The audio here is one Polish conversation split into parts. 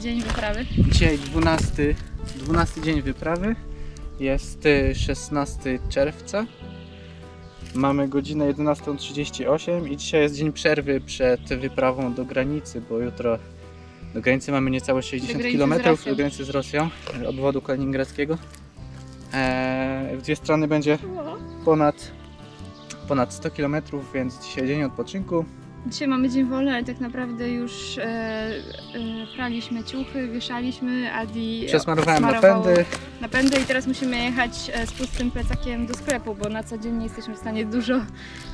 dzień wyprawy. Dzisiaj 12, 12 dzień wyprawy. Jest y, 16 czerwca. Mamy godzinę 11.38 i dzisiaj jest dzień przerwy przed wyprawą do granicy, bo jutro do granicy mamy niecałe 60 granicy z km do granicy z Rosją, y, obwodu kaliningradzkiego. Eee, w dwie strony będzie ponad, ponad 100 km, więc dzisiaj dzień odpoczynku. Dzisiaj mamy dzień wolny, ale tak naprawdę już e, e, praliśmy ciuchy, wieszaliśmy, Adi Przesmarowałem napędy. napędy i teraz musimy jechać e, z pustym plecakiem do sklepu, bo na co dzień nie jesteśmy w stanie dużo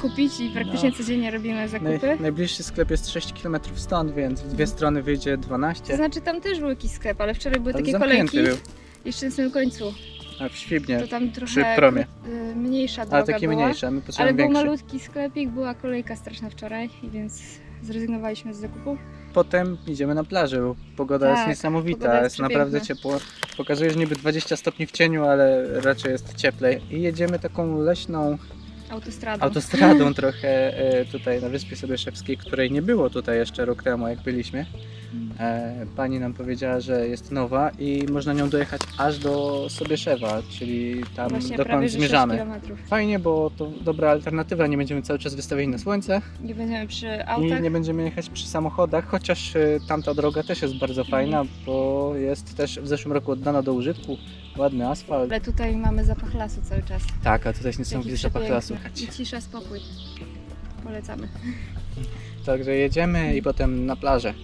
kupić i praktycznie No. codziennie robimy Naj, zakupy. najbliższy sklep jest 6 km stąd, więc w dwie strony wyjdzie 12. To znaczy tam też był jakiś sklep, ale wczoraj były Ale takie zamknięty kolejki był. jeszcze na samym końcu. A w Świbnie, To tam trochę przy promie. y, mniejsza droga ale taki była. mniejszy, a my Ale potrzebujemy był malutki sklepik, była kolejka straszna wczoraj, więc zrezygnowaliśmy z zakupu. Potem idziemy na plażę, bo pogoda jest Tak, niesamowita, pogoda jest jest, naprawdę ciepło. Pokazuje, że niby 20 stopni w cieniu, ale raczej jest cieplej. I jedziemy taką leśną Autostradą. autostradą trochę e, tutaj na Wyspie Sobieszewskiej, której nie było tutaj jeszcze rok temu, jak byliśmy. E, Pani nam powiedziała, że jest nowa i można nią dojechać aż do Sobieszewa, czyli tam Właśnie dokąd prawie że 6 zmierzamy. Fajnie, bo to dobra alternatywa, nie będziemy cały czas wystawieni na słońce Nie będziemy przy i autach. nie będziemy jechać przy samochodach, chociaż y, tamta droga też jest bardzo fajna, bo jest też w zeszłym roku oddana do użytku, ładny asfalt. Ale tutaj mamy zapach lasu cały czas. Tak, a tutaj jest niesamowity zapach przepiękny. Lasu. I cisza, spokój. Polecamy. Także jedziemy i potem na plażę.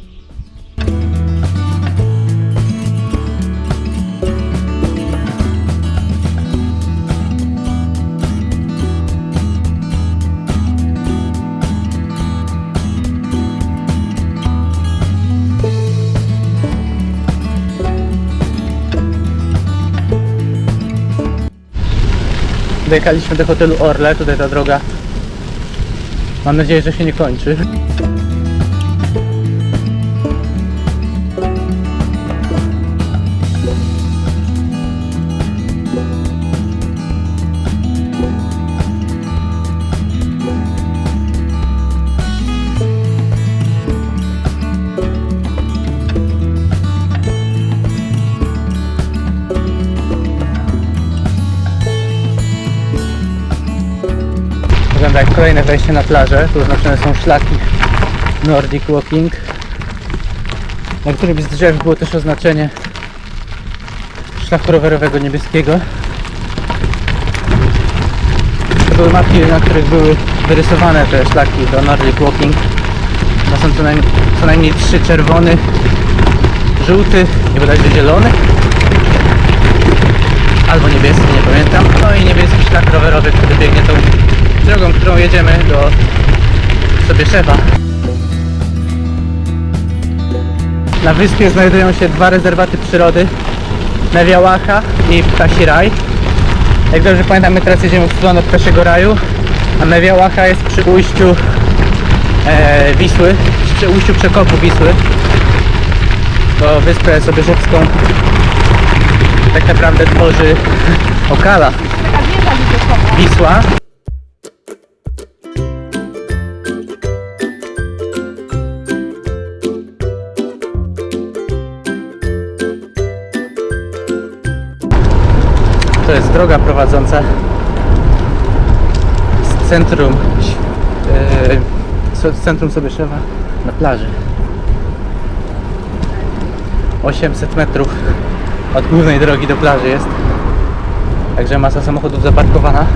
Dojechaliśmy do hotelu Orle, tutaj ta droga Mam nadzieję, że się nie kończy. Wygląda jak kolejne wejście na plażę. Tu oznaczone są szlaki Nordic Walking. Na którymś z drzew było też oznaczenie szlaku rowerowego niebieskiego. To były mapki, na których były wyrysowane te szlaki do Nordic Walking. To są co najmniej, co najmniej trzy czerwony, żółty i bodajże zielony. Albo niebieski, nie pamiętam. No i niebieski szlak rowerowy, który biegnie tą drogą, którą jedziemy do Sobieszewa. Na wyspie znajdują się dwa rezerwaty przyrody Newiałacha i Ptasi Raj. Jak dobrze pamiętam, my teraz jedziemy w stronę Ptasiego Raju, a Newiałacha jest przy ujściu e, Wisły, przy ujściu przekopu Wisły. To wyspę Sobieszewską tak naprawdę tworzy Okala. Wisła. Droga prowadząca z centrum e, z centrum Sobieszewa na plaży. 800 metrów od głównej drogi do plaży jest. Także masa samochodów zaparkowana.